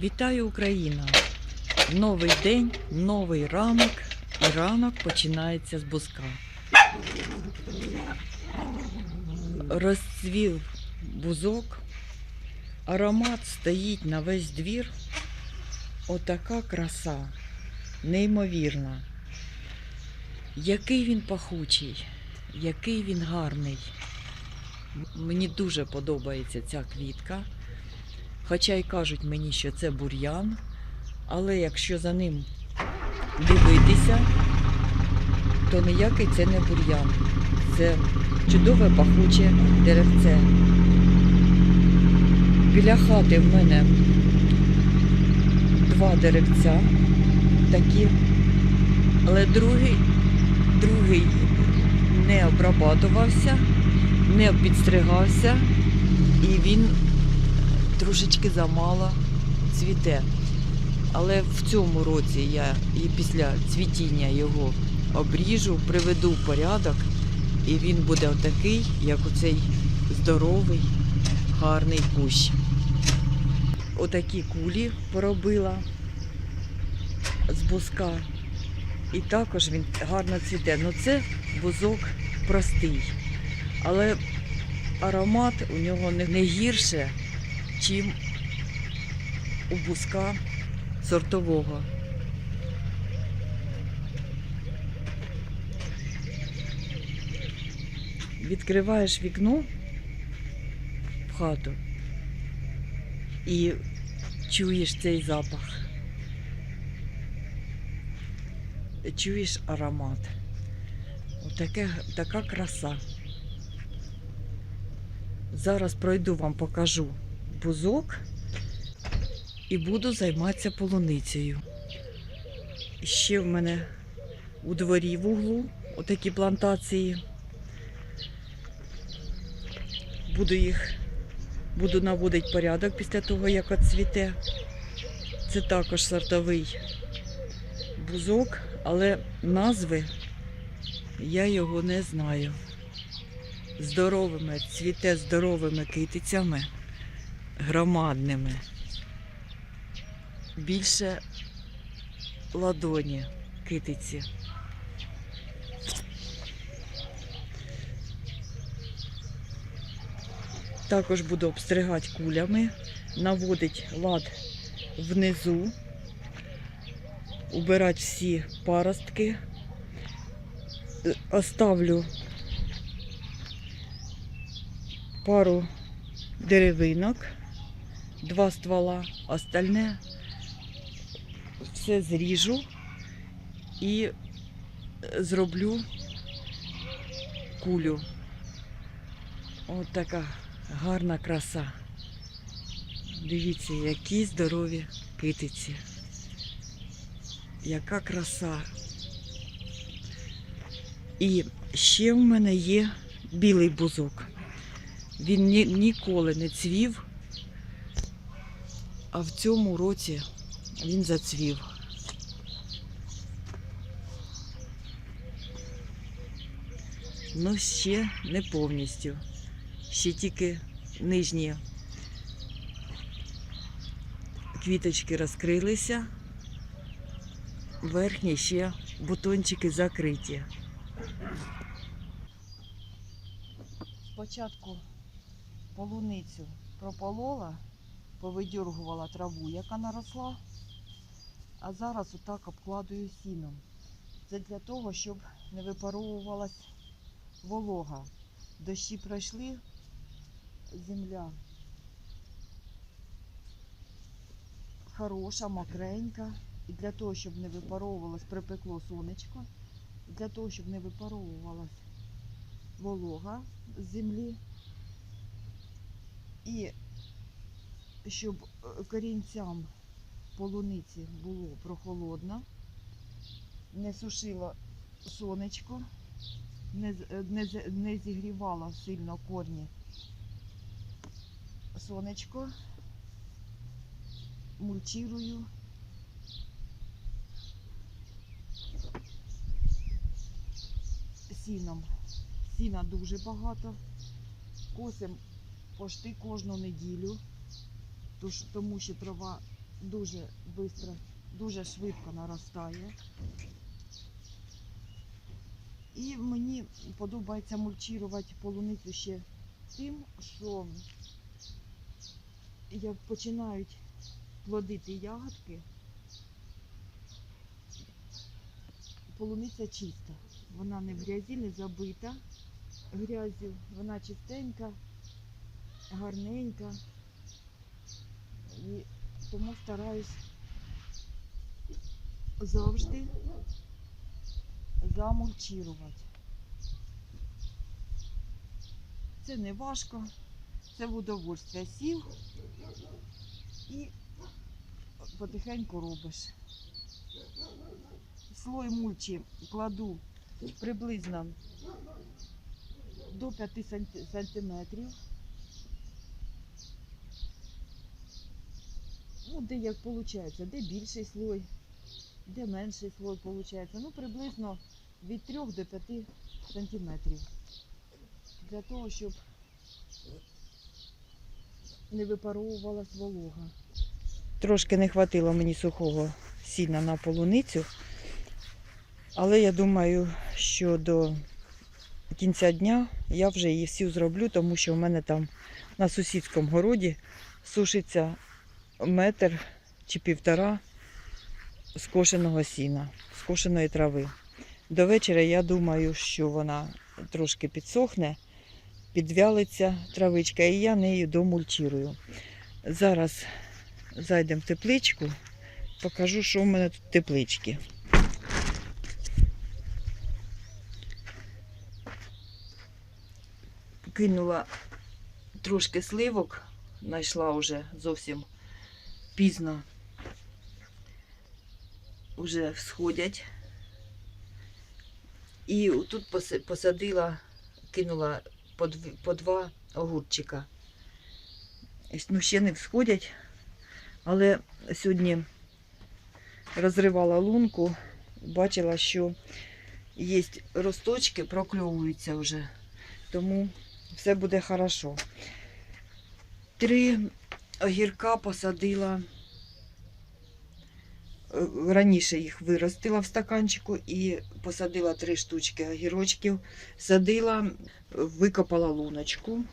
Вітаю Україна! Новий день, новий ранок, і ранок починається з бузка. Розцвів бузок, аромат стоїть на весь двір. Отака краса, неймовірна. Який він пахучий, який він гарний. Мені дуже подобається ця квітка. Хоча й кажуть мені, що це бур'ян, але якщо за ним дивитися, то ніякий це не бур'ян. Це чудове пахуче деревце. Біля хати в мене два деревця такі, але другий, другий не обрабатувався, не підстригався, і він трошечки замало цвіте. Але в цьому році я і після цвітіння його обріжу, приведу в порядок, і він буде отакий, як оцей здоровий, гарний кущ. Отакі кулі поробила з бузка. І також він гарно цвіте. Ну це бузок простий. Але аромат у нього не гірше, чим у бузка сортового. Відкриваєш вікно в хату і чуєш цей запах. Чуєш аромат. Отаке, така краса. Зараз пройду вам покажу бузок і буду займатися полуницею. Ще в мене у дворі в углу отакі плантації. Буду їх, буду наводити порядок після того, як оцвіте. Це також сортовий бузок, але назви я його не знаю. Здоровими, цвіте здоровими китицями, громадними більше ладоні китиці. Також буду обстригати кулями, наводить лад внизу, убирати всі паростки. Оставлю пару деревинок, два ствола, остальне все зріжу і зроблю кулю. Ось така гарна краса. Дивіться, які здорові китиці. Яка краса. І ще в мене є білий бузок. Він ні, ніколи не цвів, а в цьому році він зацвів. Ну, ще не повністю. Ще тільки нижні квіточки розкрилися, верхні ще бутончики закриті. Спочатку полуницю прополола, повидьоргувала траву, яка наросла, а зараз отак обкладую сіном. Це для того, щоб не випаровувалась волога. Дощі пройшли, земля хороша, мокренька. І для того, щоб не випаровувалось, припекло сонечко. І для того, щоб не випаровувалась волога з землі. І щоб е, корінцям полуниці було прохолодно, не сушило сонечко, не, е, не, не зігрівало сильно корні сонечко, мульчирую. Сіном. Сіна дуже багато. Косим пошти кожну неділю, тож- тому що трава дуже швидко, дуже швидко наростає. І мені подобається мульчувати полуницю ще тим, що як починають плодити ягодки, полуниця чиста. Вона не в грязі, не забита грязю, вона чистенька, гарненька. І тому стараюсь завжди замульчувати. Це не важко, це в удовольствие сів і потихеньку робиш. Слой мульчі кладу приблизно до 5 санти- сантиметрів. Ну, де як виходить, де більший слой, де менший слой виходить. Ну, приблизно від 3 до 5 сантиметрів. Для того, щоб не випаровувалась волога. Трошки не хватило мені сухого сіна на полуницю, але я думаю, що до кінця дня я вже її всю зроблю, тому що в мене там на сусідському городі сушиться метр чи півтора скошеного сіна, скошеної трави. До вечора я думаю, що вона трошки підсохне, підвялиться травичка, і я нею домульчирую. Зараз зайдемо в тепличку, покажу, що в мене тут в тепличці. Кинула трошки сливок, знайшла вже зовсім пізно. Уже всходять. І тут посадила, кинула по, дв- по два огурчика. Ну, ще не всходять, але сьогодні розривала лунку, бачила, що є росточки, прокльовуються вже, тому все буде хорошо. Три огірка посадила. Е, Раніше їх виростила в стаканчику і посадила три штучки огірочків. Садила, викопала луночку,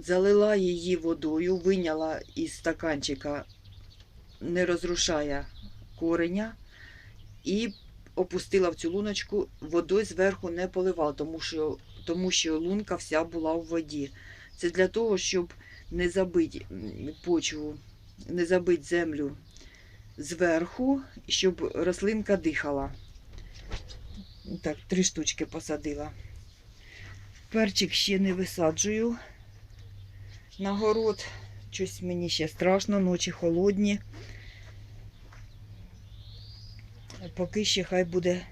залила її водою, виняла із стаканчика, не розрушає кореня, і опустила в цю луночку, водою зверху не поливала, тому що, тому що лунка вся була в воді. Це для того, щоб не забити почву, не забити землю зверху, щоб рослинка дихала. Так, три штучки посадила. Перчик ще не висаджую на город. Щось мені ще страшно, ночі холодні. Поки ще хай буде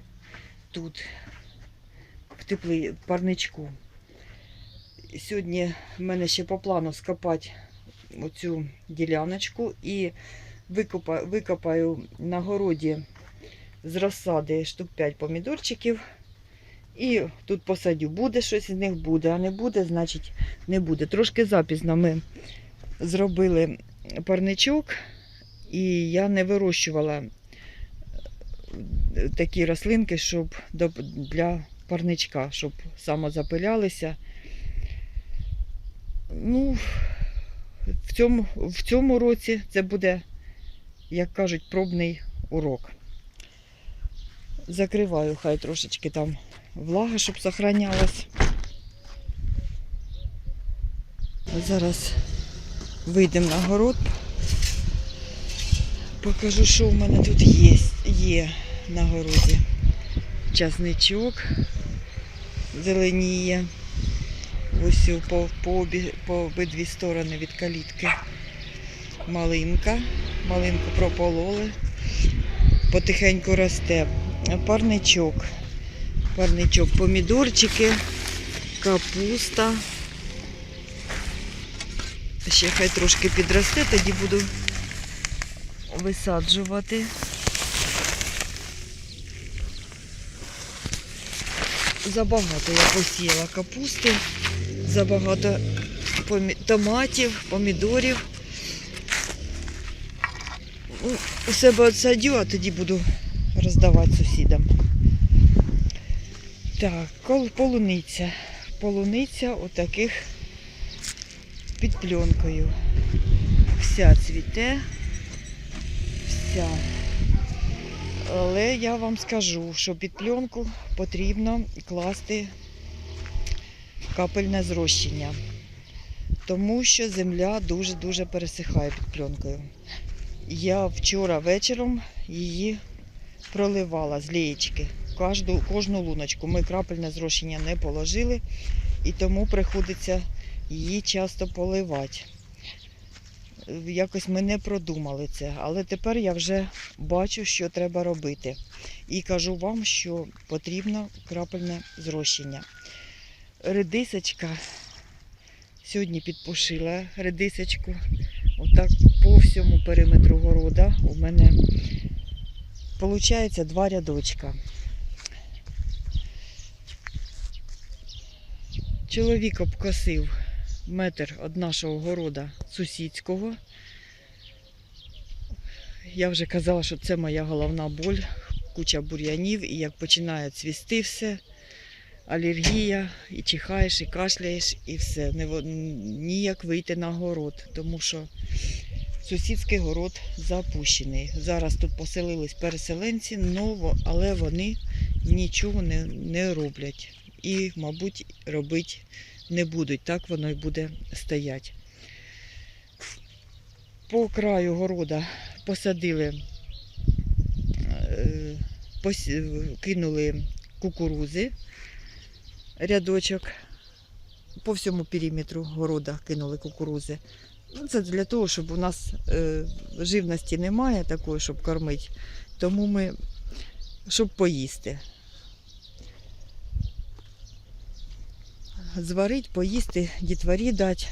тут, в теплий парничку. Сьогодні в мене ще по плану скопати оцю діляночку і викопаю, викопаю на городі з розсади штук 5 помідорчиків. І тут посадю. Буде щось з них буде, а не буде, значить не буде. Трошки запізно ми зробили парничок, і я не вирощувала е, такі рослинки, щоб для парничка, щоб самозапилялися. Ну, в цьому, в цьому році це буде, як кажуть, пробний урок. Закриваю, хай трошечки там влага, щоб сохранялась. Зараз вийдемо на город. Покажу, що в мене тут є, є на городі. Часничок зеленіє. Ось по, по, обі, по обидві сторони від калітки. Малинка. Малинку пропололи. Потихеньку росте. Парничок. Парничок, помідорчики, капуста. Ще хай трошки підросте, тоді буду висаджувати. Забагато я посіяла капусти, забагато томатів, помідорів. у себе отсадю, а тоді буду роздавати сусідам. Так, полуниця. Полуниця отаких під пленкою. Вся цвіте. Вся. Але я вам скажу, що під пленку потрібно класти капельне зрощення. Тому що земля дуже-дуже пересихає під пленкою. Я вчора вечором її проливала з лієчки. Кожну, кожну луночку. Ми крапельне зрощення не положили, і тому приходиться її часто поливати. Якось ми не продумали це, але тепер я вже бачу, що треба робити. І кажу вам, що потрібно крапельне зрощення. Редисочка сьогодні підпушила редисочку. Отак по всьому периметру города у мене виходить два рядочка. Чоловік обкосив метр від нашого города сусідського. Я вже казала, що це моя головна боль, куча бур'янів, і як починає цвісти все, алергія, і чихаєш, і кашляєш, і все. Не, ніяк вийти на город, тому що сусідський город запущений. Зараз тут поселились переселенці, но во- але вони нічого не, не роблять. І, мабуть, робити не будуть. Так воно і буде стояти. По краю города посадили, е, е, кинули кукурузи, рядочок. По всьому периметру города кинули кукурузи. Ну, це для того, щоб у нас е, живності немає такої, щоб кормити. Тому ми, щоб поїсти. Зварить, поїсти, дітворі дати.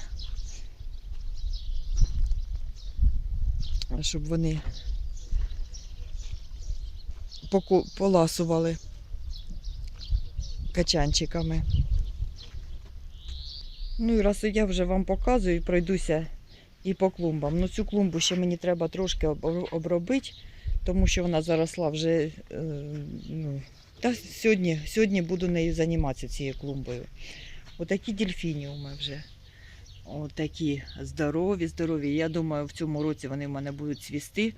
Щоб вони поласували качанчиками. Ну і раз я вже вам показую, пройдуся і по клумбам. Ну цю клумбу ще мені треба трошки обробити, тому що вона заросла вже. е, ну, та сьогодні, сьогодні буду нею займатися цією клумбою. Отакі дельфініуми вже. Отакі здорові, здорові. Я думаю, в цьому році вони в мене будуть цвісти.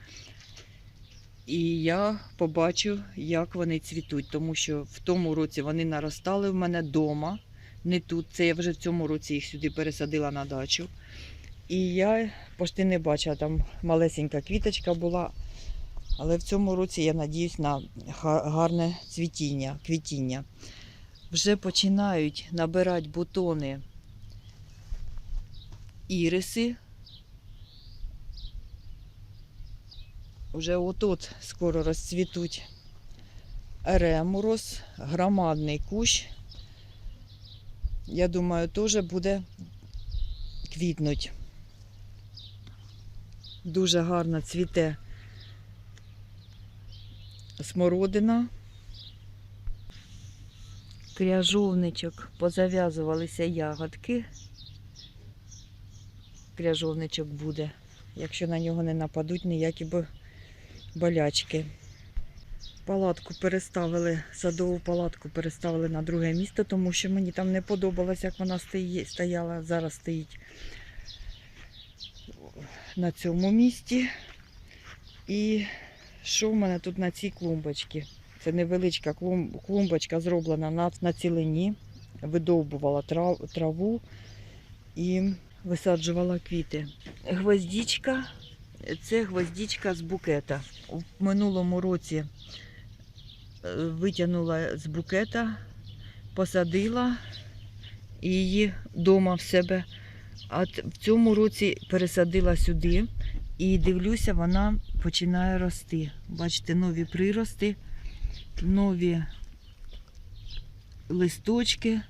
І я побачу, як вони цвітуть, тому що в тому році вони наростали в мене вдома, не тут. Це я вже в цьому році їх сюди пересадила на дачу. І я почти не бачила, там малесенька квіточка була. Але в цьому році я надіюсь на гарне цвітіння, квітіння. Вже починають набирати бутони іриси. Уже отут скоро розцвітуть ремурос, громадний кущ. Я думаю, теж буде квітнуть. Дуже гарно цвіте смородина. Кряжовничок, позав'язувалися ягодки. Кряжовничок буде, якщо на нього не нападуть ніякі бо- болячки. Палатку переставили, садову палатку переставили на друге місце, тому що мені там не подобалось, як вона стояла. Зараз стоїть на цьому місці. І що в мене тут на цій клумбочці? Це невеличка клумбочка зроблена на, на цілині, видовбувала трав, траву і висаджувала квіти. Гвоздічка це гвоздічка з букета. В минулому році е, витягнула з букета, посадила її вдома в себе. А в цьому році пересадила сюди і дивлюся, вона починає рости. Бачите, нові прирости, нові листочки.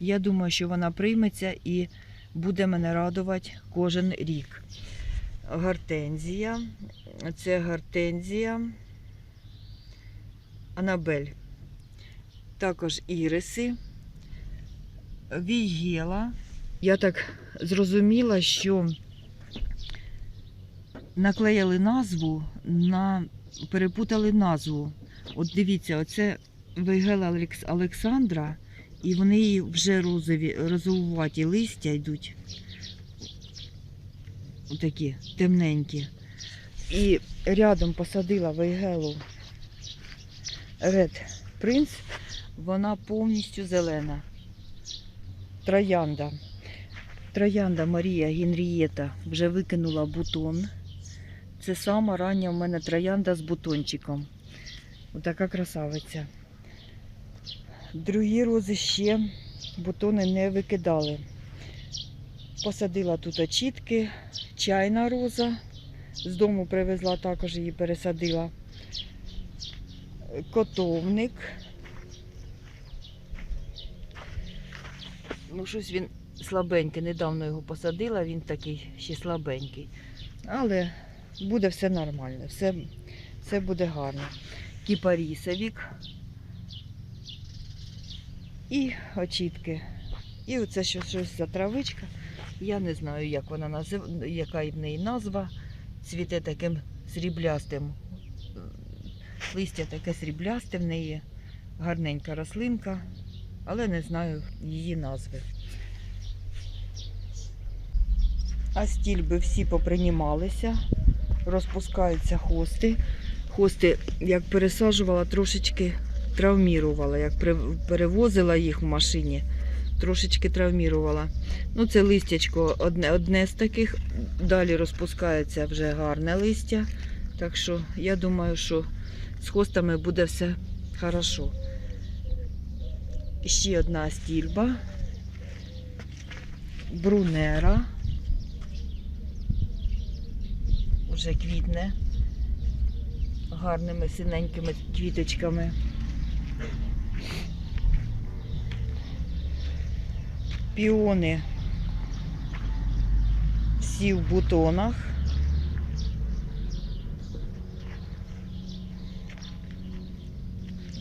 Я думаю, що вона прийметься і буде мене радувати кожен рік. Гортензія. Це гортензія Анабель. Також іриси, війгела. Я так зрозуміла, що наклеїли назву на перепутали назву. От дивіться, оце Олекс- Олександра, і вони вже розові, розовуваті листя йдуть. Отакі темненькі. І рядом посадила Вейгелу Red Prince, вона повністю зелена. Троянда. Троянда Марія Генрієта вже викинула бутон. Це сама рання в мене троянда з бутончиком. Отака красавиця. Другі рози ще бутони не викидали. Посадила тут очітки, чайна роза. З дому привезла, також її пересадила. Котовник. Ну, щось він слабенький. Недавно його посадила, він такий ще слабенький. Але буде все нормально, все, все буде гарно. Кіпарісовік і очітки. І оце що, щось за травичка. Я не знаю, як вона назив... яка в неї назва. Цвіте таким сріблястим. Листя таке сріблясте в неї. Гарненька рослинка, але не знаю її назви. А стільби всі попринімалися, розпускаються хости. Хости, як пересаджувала, трошечки травмірувала. Як перевозила їх в машині, трошечки травмірувала. Ну, це листячко одне, одне з таких. Далі розпускається вже гарне листя. Так що я думаю, що з хостами буде все хорошо. Ще одна стільба. Брунера. Вже квітне гарними синенькими квіточками. Піони всі в бутонах.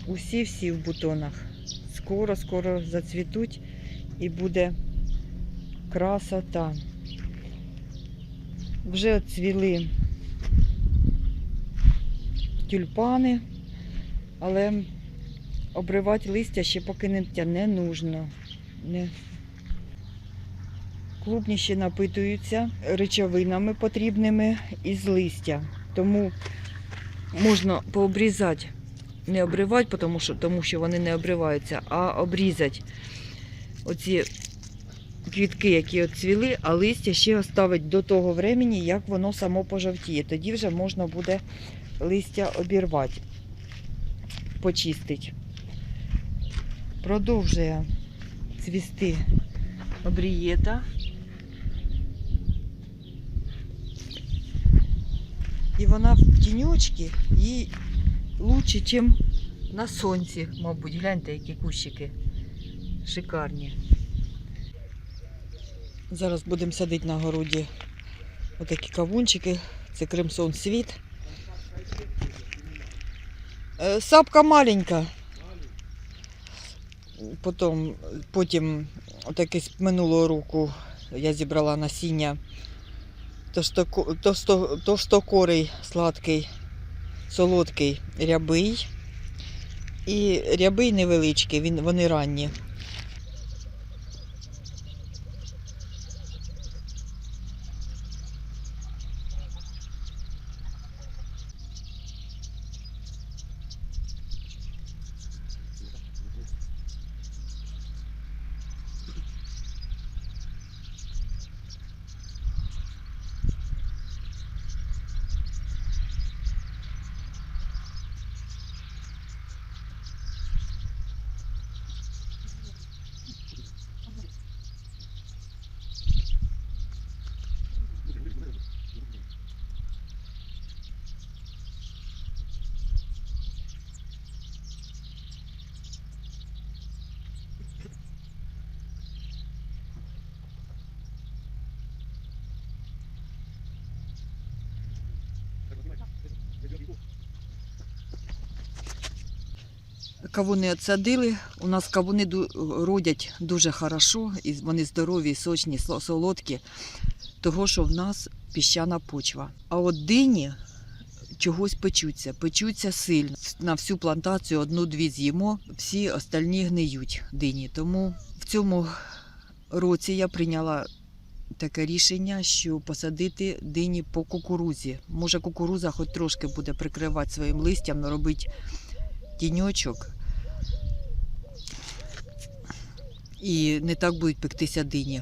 Усі-всі в бутонах. Скоро-скоро зацвітуть і буде красота. Вже цвіли тюльпани, але обривати листя ще поки не, не нужно. Не. Клубні ще напитуються речовинами потрібними із листя. Тому можна пообрізати, не обривати, тому що, тому що вони не обриваються, а обрізати оці квітки, які отцвіли, а листя ще оставить до того времени, як воно само пожовтіє. Тоді вже можна буде листя обірвати, почистити. Продовжує цвісти обрієта. І вона в тіньочці їй лучше, ніж на сонці, мабуть. Гляньте, які кущики шикарні. Зараз будемо садити на городі отакі кавунчики. Це Кримсон світ. Е, Сапка маленька. Потім, потім отаке з минулого року я зібрала насіння товстокорий, сладкий, солодкий, рябий. І рябий невеличкий, він, вони ранні. Кавуни отсадили. У нас кавуни родять дуже хорошо, і вони здорові, сочні, солодкі. Того, що в нас піщана почва. А от дині чогось печуться, печуться сильно. На всю плантацію одну-дві з'їмо, всі остальні гниють дині. Тому в цьому році я прийняла таке рішення, що посадити дині по кукурузі. Може, кукуруза хоч трошки буде прикривати своїм листям, але робить тіньочок. І не так будуть пектися дині.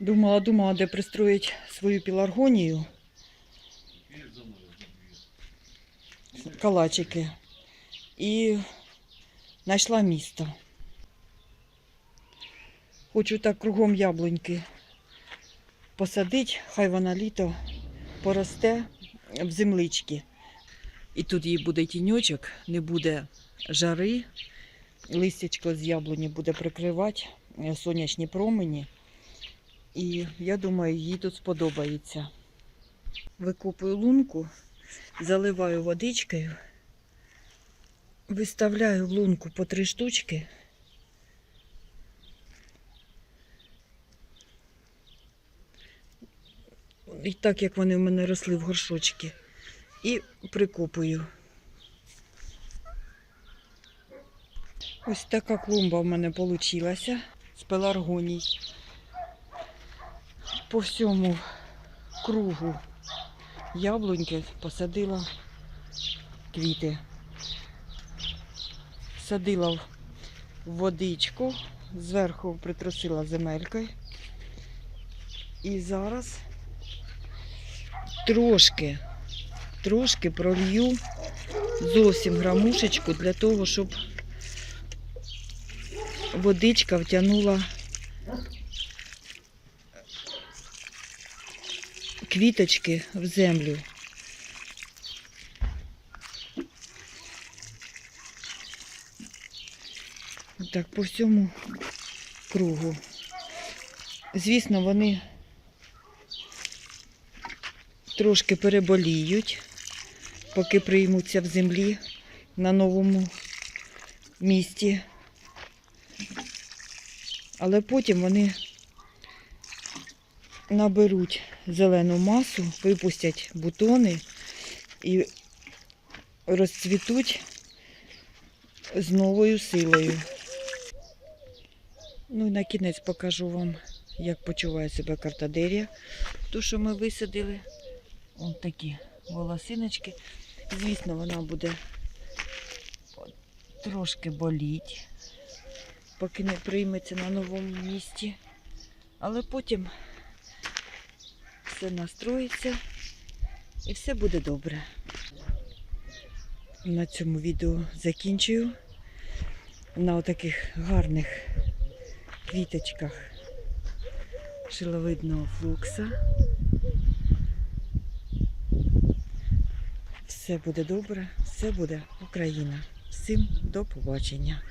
Думала, думала, де пристроїть свою піларгонію. Калачики. І знайшла місто. Хочу так кругом яблуньки посадити, хай вона літо поросте в землички. І тут їй буде тіньочок, не буде жари, листячко з яблуні буде прикривати е, сонячні промені. І я думаю, їй тут сподобається. Викопую лунку, заливаю водичкою, виставляю лунку по три штучки. І так як вони в мене росли в горшочки. І прикопую. Ось така клумба в мене вийшла з пеларгоній. По всьому кругу яблуньки посадила квіти. Садила в водичку, зверху притрусила земелькою. І зараз трошки, трошки пролью зовсім грамушечку для того, щоб водичка втягнула квіточки в землю. Так, по всьому кругу. Звісно, вони трошки переболіють, поки приймуться в землі на новому місці. Але потім вони наберуть зелену масу, випустять бутони і розцвітуть з новою силою. Ну і на кінець покажу вам, як почуває себе картадерія. Ту, що ми висадили. Ось такі волосиночки. Звісно, вона буде трошки боліть, поки не прийметься на новому місці. Але потім все настроїться і все буде добре. На цьому відео закінчую. На таких гарних квіточках шиловидного флукса. Все буде добре, все буде Україна. Всім до побачення.